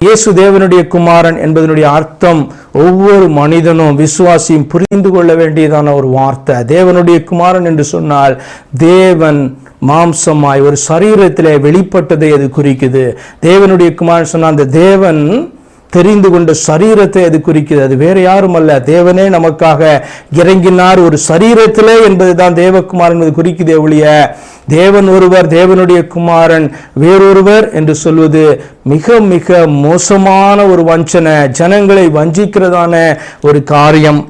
இயேசு தேவனுடைய குமாரன் என்பதனுடைய அர்த்தம் ஒவ்வொரு மனிதனும் விசுவாசியும் புரிந்து கொள்ள வேண்டியதான ஒரு வார்த்தை. தேவனுடைய குமாரன் என்று சொன்னால் தேவன் மாம்சமாய் ஒரு சரீரத்திலே வெளிப்பட்டதை அது குறிக்குது. தேவனுடைய குமாரன் சொன்னால் அந்த தேவன் தெரிந்து கொண்ட சரீரத்தை அது குறிக்கிறது. அது வேற யாரும் அல்ல தேவனே நமக்காக இறங்கினார். ஒரு சரீரத்திலே என்பதுதான் தேவகுமார் என்பது குறிக்குதே ஒழிய தேவன் ஒருவர் தேவனுடைய குமாரன் வேறொருவர் என்று சொல்வது மிக மிக மோசமான ஒரு வஞ்சனை. ஜனங்களை வஞ்சிக்கிறதான ஒரு காரியம்.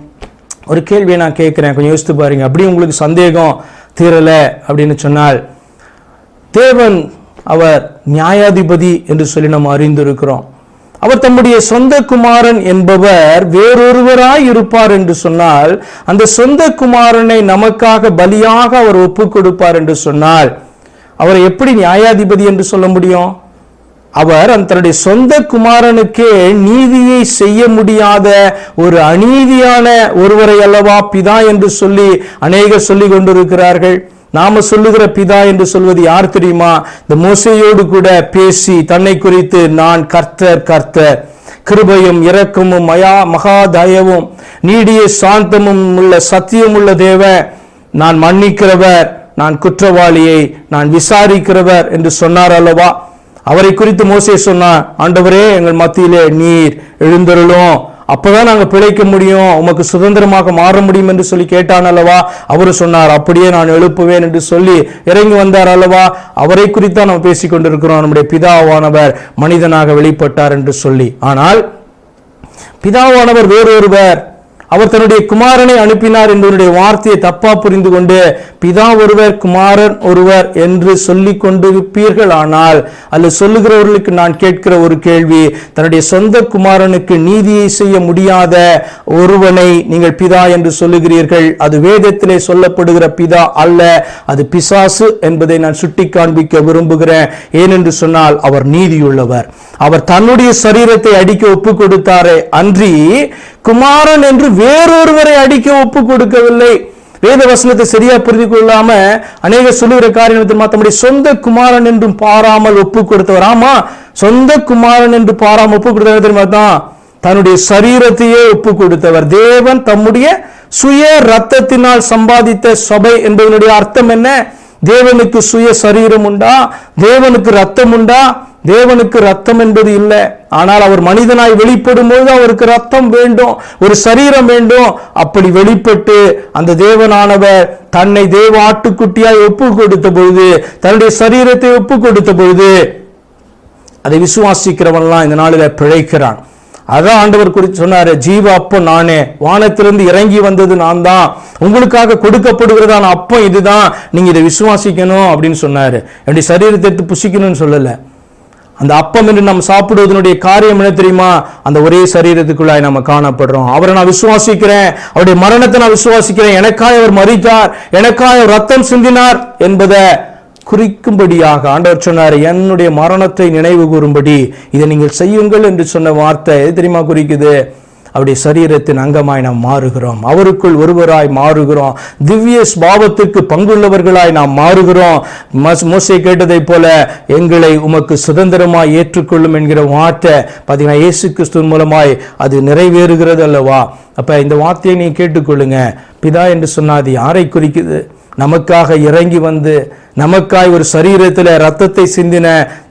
ஒரு கேள்வியை நான் கேட்குறேன். கொஞ்சம் யோசித்து பாருங்க. அப்படி உங்களுக்கு சந்தேகம் தீரலை அப்படின்னு சொன்னால் தேவன் அவர் நியாயாதிபதி என்று சொல்லி நம்ம அறிந்திருக்கிறோம். அவர் தம்முடைய சொந்த குமாரன் என்பவர் வேறொருவராய் இருப்பார் என்று சொன்னால் அந்த சொந்த குமாரனை நமக்காக பலியாக அவர் ஒப்பு கொடுப்பார் என்று சொன்னால் அவரை எப்படி நியாயாதிபதி என்று சொல்ல முடியும்? அவர் அந்த தன்னுடைய சொந்த குமாரனுக்கே நீதியை செய்ய முடியாத ஒரு அநீதியான ஒருவரை அல்லவா பிதா என்று சொல்லி அநேகர் சொல்லிக் கொண்டிருக்கிறார்கள். நாம சொல்லுகிற பிதா என்று சொல்வது யார் தெரியுமா? இந்த மோசையோடு கூட பேசி தன்னை குறித்து நான் கர்த்தர் கர்த்தர். கிருபையும் இரக்கமும் மயா மகாதயவும் நீடிய சாந்தமும் உள்ள சத்தியம் உள்ள தேவ நான் மன்னிக்கிறவர் நான் குற்றவாளியை நான் விசாரிக்கிறவர் என்று சொன்னார் அல்லவா? அவரை குறித்து மோசே சொன்னார் ஆண்டவரே எங்கள் மத்தியிலே நீர் எழுந்தருளும். அப்பதான் நாங்க பிழைக்க முடியும் உமக்கு சுதந்திரமாக மாற முடியும் என்று சொல்லி கேட்டான் அல்லவா? அவர் சொன்னார் அப்படியே நான் எழுப்புவேன் என்று சொல்லி இறங்கி வந்தார் அல்லவா? அவரை குறித்தான் நாம் பேசிக் கொண்டிருக்கிறோம் நம்முடைய பிதாவானவர் மனிதனாக வெளிப்பட்டார் என்று சொல்லி. ஆனால் பிதாவானவர் வேறொருவர். அவர் தன்னுடைய குமாரனை அனுப்பினார் என்பதனுடைய வார்த்தையை தப்பா புரிந்து கொண்டு பிதா ஒருவர் குமாரன் ஒருவர் என்று சொல்லிக் கொண்டிருப்பீர்கள் ஆனால் அல்லது சொல்லுகிறவர்களுக்கு நான் கேட்கிற ஒரு கேள்வி தன்னுடைய சொந்த குமாரனுக்கு நீதியை செய்ய முடியாத ஒருவனை நீங்கள் பிதா என்று சொல்லுகிறீர்கள். அது வேதத்திலே சொல்லப்படுகிற பிதா அல்ல அது பிசாசு என்பதை நான் சுட்டி காண்பிக்க விரும்புகிறேன். ஏனென்று சொன்னால் அவர் நீதியுள்ளவர். அவர் தன்னுடைய சரீரத்தை அடிக்க ஒப்பு கொடுத்தாரே அன்றி குமாரன் என்று வேறொருவரை அடிக்க ஒப்பு கொடுக்கவில்லை வேத வசனத்தை சரியா புரிந்து கொள்ளாம அநேக சொல்லுகிற காரியம் தெரியுமா? தம்முடைய சொந்த குமாரன் என்றும் பாராமல் ஒப்பு கொடுத்தவர் ஆமா சொந்த குமாரன் என்று பாராமல் ஒப்பு கொடுத்தவர் தெரியுமா? தான் தன்னுடைய சரீரத்தையே ஒப்பு கொடுத்தவர் தேவன் தம்முடைய சுய ரத்தத்தினால் சம்பாதித்த சபை என்பதனுடைய அர்த்தம் என்ன? தேவனுக்கு சுய சரீரம் உண்டா? தேவனுக்கு ரத்தம் உண்டா? தேவனுக்கு ரத்தம் என்பது இல்லை. ஆனால் அவர் மனிதனாய் வெளிப்படும் பொழுது அவருக்கு ரத்தம் வேண்டும் ஒரு சரீரம் வேண்டும். அப்படி வெளிப்பட்டு அந்த தேவனானவர் தன்னை தேவ ஆட்டுக்குட்டியாய் ஒப்பு கொடுத்த பொழுது தன்னுடைய சரீரத்தை ஒப்பு கொடுத்த பொழுது அதை விசுவாசிக்கிறவன்லாம் இந்த நாளில் பிழைக்கிறான். அதான் ஆண்டவர் குறித்து சொன்னாரு ஜீவ அப்பம் நானே வானத்திலிருந்து இறங்கி வந்தது நான் தான். உங்களுக்காக கொடுக்கப்படுகிறதான அப்பம் இதுதான். நீங்க இதை விசுவாசிக்கணும் அப்படின்னு சொன்னாரு. என்னுடைய சரீரத்தை எடுத்து புசிக்கணும்னு சொல்லலை. அந்த அப்பம் என்று நாம் சாப்பிடுவதனுடைய காரியம் என்ன தெரியுமா? அந்த ஒரே சரீரத்துக்குள்ளாய் நம்ம காணப்படுறோம். அவரை நான் விசுவாசிக்கிறேன். அவருடைய மரணத்தை நான் விசுவாசிக்கிறேன். எனக்காய் அவர் மறித்தார் எனக்காய் அவர் ரத்தம் சிந்தினார் என்பதை குறிக்கும்படியாக ஆண்டவர் சொன்னார். என்னுடைய மரணத்தை நினைவு கூறும்படி இதை நீங்கள் செய்யுங்கள் என்று சொன்ன வார்த்தை எது தெரியுமா குறிக்குது? அவருடைய சரீரத்தின் அங்கமாய் நாம் மாறுகிறோம். அவருக்குள் ஒருவராய் மாறுகிறோம். திவ்ய பாவத்துக்கு பங்குள்ளவர்களாய் நாம் மாறுகிறோம். மோசை கேட்டதைப் போல எங்களை உமக்கு சுதந்திரமாய் ஏற்றுக்கொள்ளும் என்கிற வார்த்தை பார்த்தீங்கன்னா இயேசு கிறிஸ்துவின் மூலமாய் அது நிறைவேறுகிறது அல்லவா? அப்ப இந்த வார்த்தையை நீ கேட்டுக்கொள்ளுங்க. பிதா என்று சொன்னால் அது யாரை குறிக்குது? நமக்காக இறங்கி வந்து நமக்காய் ஒரு சரீரத்தில் ரத்தத்தை சிந்தின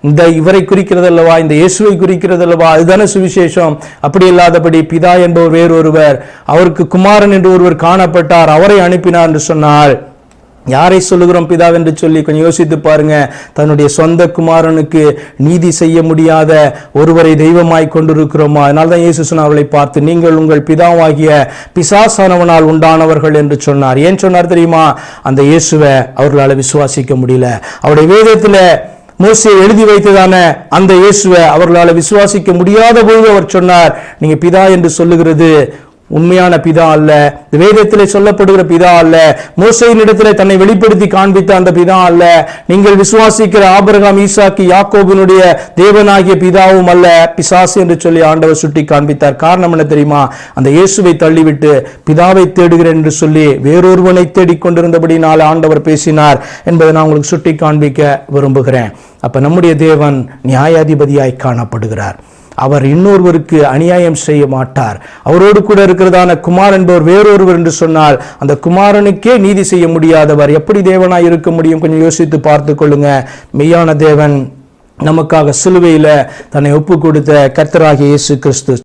இந்த இவரை குறிக்கிறது அல்லவா இந்த இயேசுவை குறிக்கிறது அல்லவா அதுதானே சுவிசேஷம். அப்படி இல்லாதபடி பிதா என்பவர் வேறொருவர். அவருக்கு குமாரன் என்று ஒருவர் காணப்பட்டார். அவரை அனுப்பினார் என்று சொன்னால் யாரை சொல்லுகிறோம் பிதாவென்று சொல்லி கொஞ்சம் யோசித்து பாருங்க. தன்னுடைய சொந்த குமாரனுக்கு நீதி செய்ய முடியாத ஒருவரை தெய்வமாய் கொண்டிருக்கிறோமா? அதனால தான் இயேசு அவளை பார்த்து நீங்கள் உங்கள் பிதாவாகிய பிசாசானவனால் உண்டானவர்கள் என்று சொன்னார். ஏன் சொன்னார் தெரியுமா? அந்த இயேசுவை அவர்களால் விசுவாசிக்க முடியல. அவருடைய வேதத்தில் மோசியை எழுதி வைத்ததான அந்த இயேசுவை அவர்களால் விசுவாசிக்க முடியாத பொழுது அவர் சொன்னார் நீங்கள் பிதா என்று சொல்லுகிறது உண்மையான பிதா அல்ல. இந்த வேதத்திலே சொல்லப்படுகிற பிதா அல்ல. மோசையின் இடத்துல தன்னை வெளிப்படுத்தி காண்பித்த அந்த பிதா அல்ல. நீங்கள் விசுவாசிக்கிற ஆபரகாம் ஈசாக்கு யாக்கோபினுடைய தேவனாகிய பிதாவும் அல்ல. பிசாசு என்று சொல்லி ஆண்டவர் சுட்டி காண்பித்தார் காரணம் என்ன தெரியுமா? அந்த இயேசுவை தள்ளிவிட்டு பிதாவை தேடுகிறேன் என்று சொல்லி வேறொருவனை தேடிக்கொண்டிருந்தபடினால் ஆண்டவர் பேசினார் என்பதை நான் உங்களுக்கு சுட்டி காண்பிக்க விரும்புகிறேன். அப்ப நம்முடைய தேவன் நியாயாதிபதியாய் காணப்படுகிறார். அவர் இன்னொருவருக்கு அநியாயம் செய்ய மாட்டார். அவரோடு கூட இருக்கிறதான குமார் என்பவர் வேறொருவர் என்று சொன்னால் அந்த குமாரனுக்கே நீதி செய்ய முடியாதவர். எப்படி தேவனாய் இருக்க முடியும்? கொஞ்சம் யோசித்து பார்த்து கொள்ளுங்க. மெய்யான தேவன் நமக்காக சிலுவையில தன்னை ஒப்பு கொடுத்த கர்த்தராகிய இயேசு கிறிஸ்து.